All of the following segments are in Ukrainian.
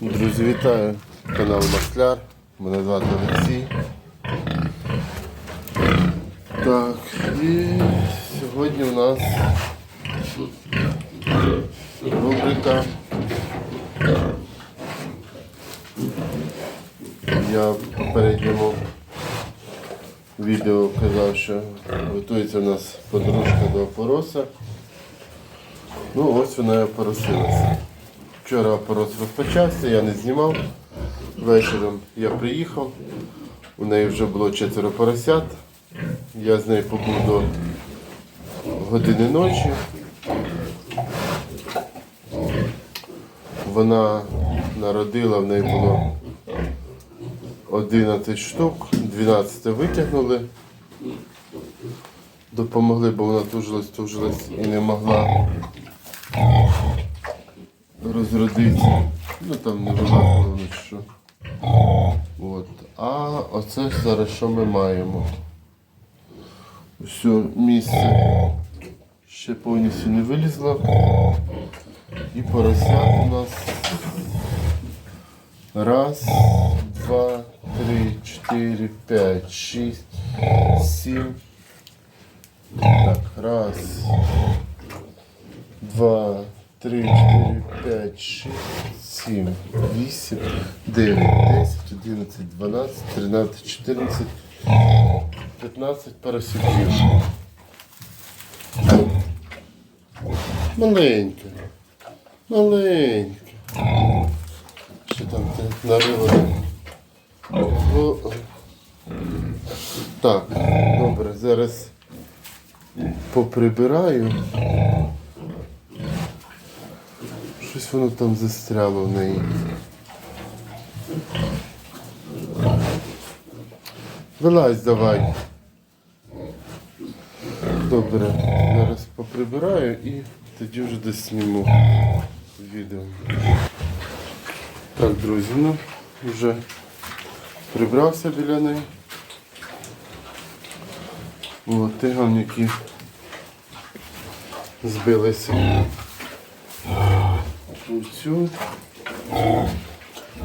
Друзі, вітаю! Канал Масляр. Мене звати Олексій. Так, і сьогодні у нас рубрика. Я в попередньому відео казав, що готується у нас подружка до опороса. Ну ось вона і опоросилася. Вчора опорос розпочався, я не знімав. Вечором я приїхав, у неї вже було четверо поросят. Я з нею побув до години ночі. Вона народила, в неї було 11 штук, 12 витягнули. Допомогли, бо вона тужилась, тужилась і не могла розродитися. Ну там не вилазило що. От. А оце зараз що ми маємо? Все місце ще повністю не вилізло. І поросят у нас раз, два, три, чотири, п'ять, шість, сім. Так, раз, два, три, чотири, п'ять, шість, сім, вісім, дев'ять, десять, одинадцять, дванадцять, тринадцять, чотирнадцять, п'ятнадцять парасюків. Маленька. Маленька. Що там ти нарила? Так, добре, зараз поприбираю. Щось воно там застряло в неї. Вилазь давай. Добре, зараз поприбираю і тоді вже десь зніму відео. Так, друзі, ну вже прибрався біля неї. От, ті гавняки збилися у.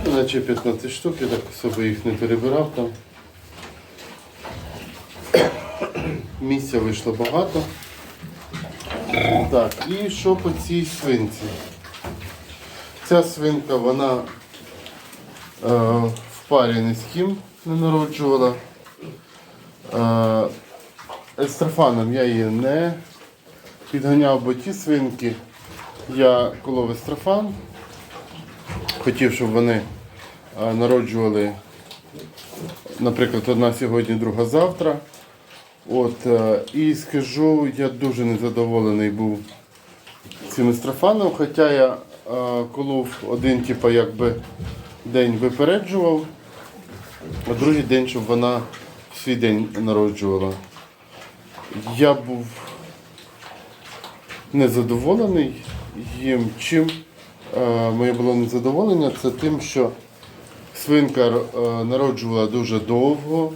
Наче 15 штук, я так особо їх не перебирав там. Місця вийшло багато. Так, і що по цій свинці? Ця свинка, вона е, в парі ні з ким не народжувала. Е, естрофаном я її не підганяв, бо ті свинки я колов естрофан. Хотів, щоб вони е, народжували, наприклад, одна сьогодні, друга завтра. От, е, і скажу, я дуже незадоволений був цим естрофаном, хоча я е, колов один, типу, якби день випереджував, а другий день, щоб вона в свій день народжувала. Я був незадоволений їм. Чим е, моє було незадоволення, це тим, що свинка е, народжувала дуже довго.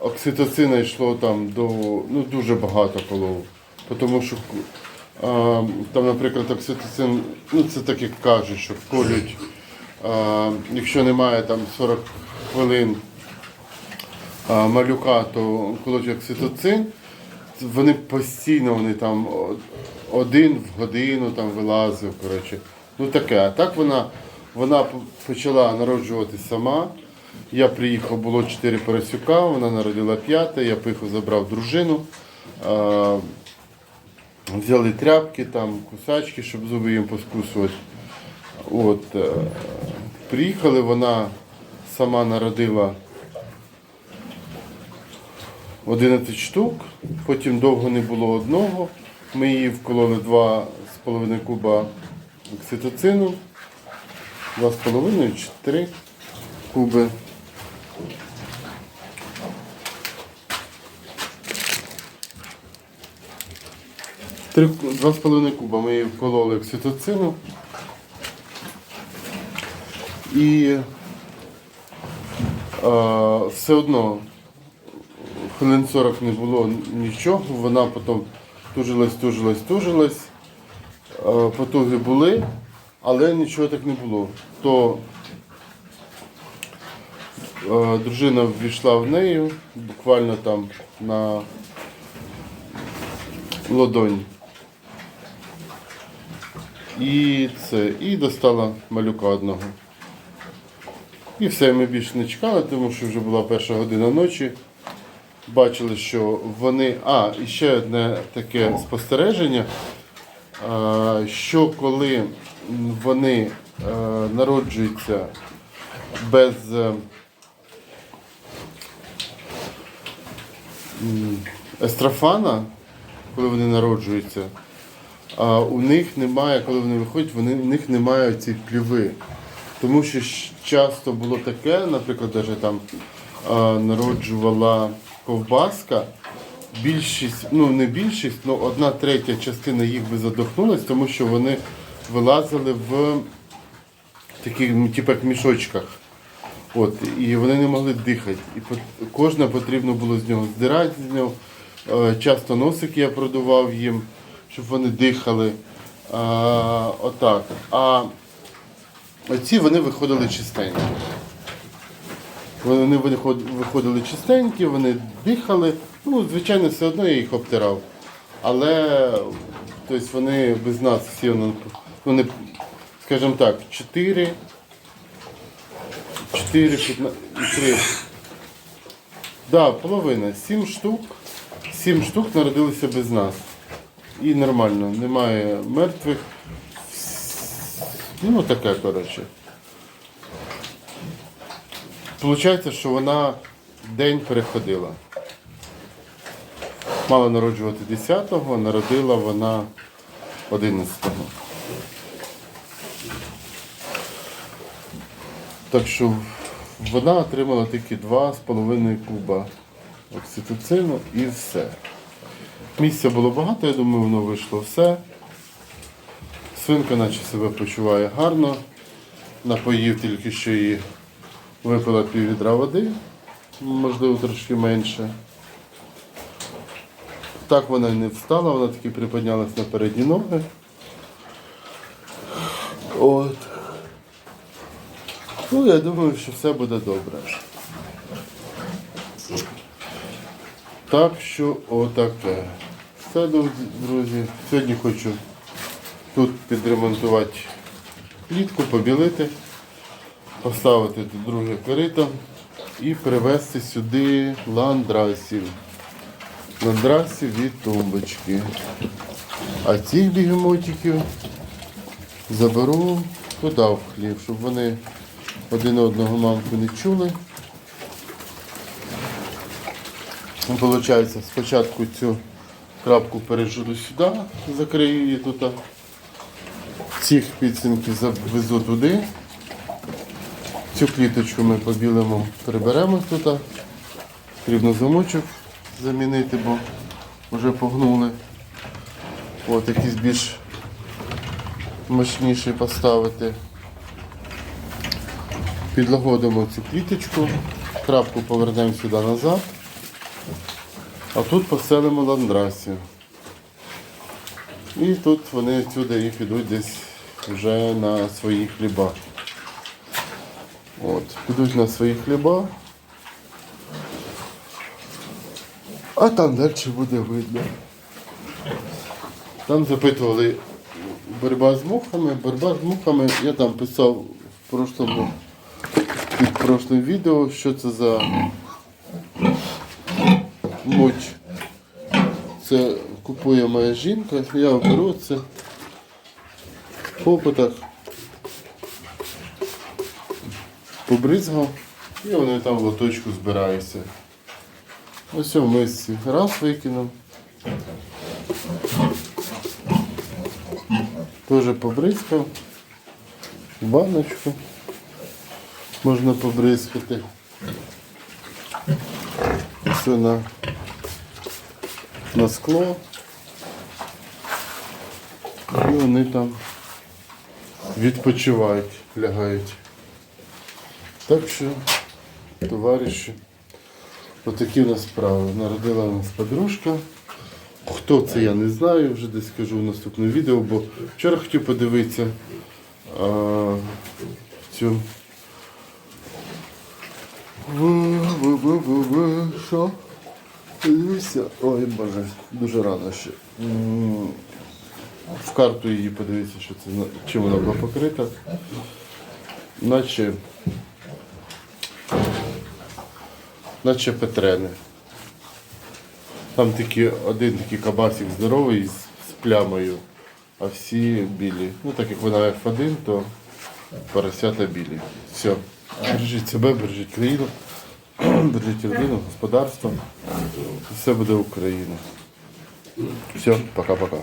Окситоцина йшло там до ну, дуже багато колов. Тому що е, там, наприклад, окситоцин, ну це так як кажуть, що колють, якщо немає там 40 хвилин малюка, то колоть окситоцин. Вони постійно вони там один в годину там вилазив. Коротше. Ну таке. А так вона, вона почала народжуватись сама. Я приїхав, було 4 поросюка, вона народила п'яте, я поїхав, забрав дружину. Е, взяли тряпки, там, кусачки, щоб зуби їм поскусувати. От, е, приїхали, вона сама народила 11 штук, потім довго не було одного. Ми її вкололи 2,5 куба окситоцину, 2,5 чи 3 куби. Два з половиною куба ми її вкололи окситоцину. І е, все одно хвилин 40 не було нічого, вона потім тужилась, тужилась, тужилась. Е, Потуги були, Але нічого так не було. То е, дружина ввійшла в неї буквально там на ладонь. І це, і достала малюка одного. І все, ми більше не чекали, тому що вже була перша година ночі. Бачили, що вони. А, і ще одне таке спостереження, що коли вони е, народжуються без е, м, естрофана, коли вони народжуються, а у них немає, коли вони виходять, вони, у них немає цієї плюви. Тому що часто було таке, наприклад, даже там а, народжувала ковбаска, більшість, ну не більшість, але одна третя частина їх би задохнулась, тому що вони вилазили в таких, ну, типу, як мішочках. От, і вони не могли дихати. І кожне потрібно було з нього здирати з нього. Е, Часто носики я продував їм, щоб вони дихали. А, отак. А оці вони виходили чистенькі. Вони виходили чистенькі, вони дихали. Ну, звичайно, все одно я їх обтирав. Але тобто, вони без нас всі вони, вони скажімо так, 4, 4, 15, 3. Да, половина. 7 штук. 7 штук народилися без нас. І нормально, немає мертвих. Ну, таке, коротше. Получається, що вона день переходила. Мала народжувати 10-го, народила вона 11-го. Так що вона отримала тільки 2,5 куба окситоцину і все. Місця було багато, я думаю, воно вийшло все. Свинка наче себе почуває гарно. Напоїв тільки що її випила пів відра води, можливо, трошки менше. Так вона не встала, вона таки приподнялась на передні ноги. От. Ну, я думаю, що все буде добре. Так що отаке. Все, друзі. Сьогодні хочу тут підремонтувати плітку, побілити, поставити тут друге корито і привезти сюди ландрасів. Ландрасів від тумбочки. А цих бігемотиків заберу туди в хлів, щоб вони один одного мамку не чули. Получається, спочатку цю крапку пережду сюди, закрию її тут. Цих підсинків завезу туди. Цю кліточку ми побілимо, приберемо тут. Потрібно замочок замінити, бо вже погнули. От якийсь більш мощніший поставити. Підлагодимо цю кліточку, крапку повернемо сюди назад. А тут поселимо ландрасів. І тут вони сюди їх ідуть десь вже на свої хліба. От, підуть на свої хліба. А там далі буде видно. Там запитували боротьба з мухами. Боротьба з мухами я там писав в прошлому, під прошлим відео, що це за муть. Це купує моя жінка, я беру це в попитах, побризгав і вони там в лоточку збираються. Ось в мисці. Раз викинув. Теж побризкав. Баночку можна побризкати. Все на, на скло. І вони там відпочивають, лягають. Так що, товариші, отакі в нас справи. Народила у нас подружка. Хто це, я не знаю, вже десь скажу в наступному відео, бо вчора хотів подивитися, е, цю. Що? Дивися. Ой, боже, дуже рано ще. В карту її подивіться, що це чим вона була покрита. Наче. Наче Петрени. Там такі, один такий кабасик здоровий з, з плямою, а всі білі. Ну так як вона F1, то поросята білі. Все. Бережіть себе, бережіть країну, бережіть родину, господарство. Все буде Україна. Все, пока-пока.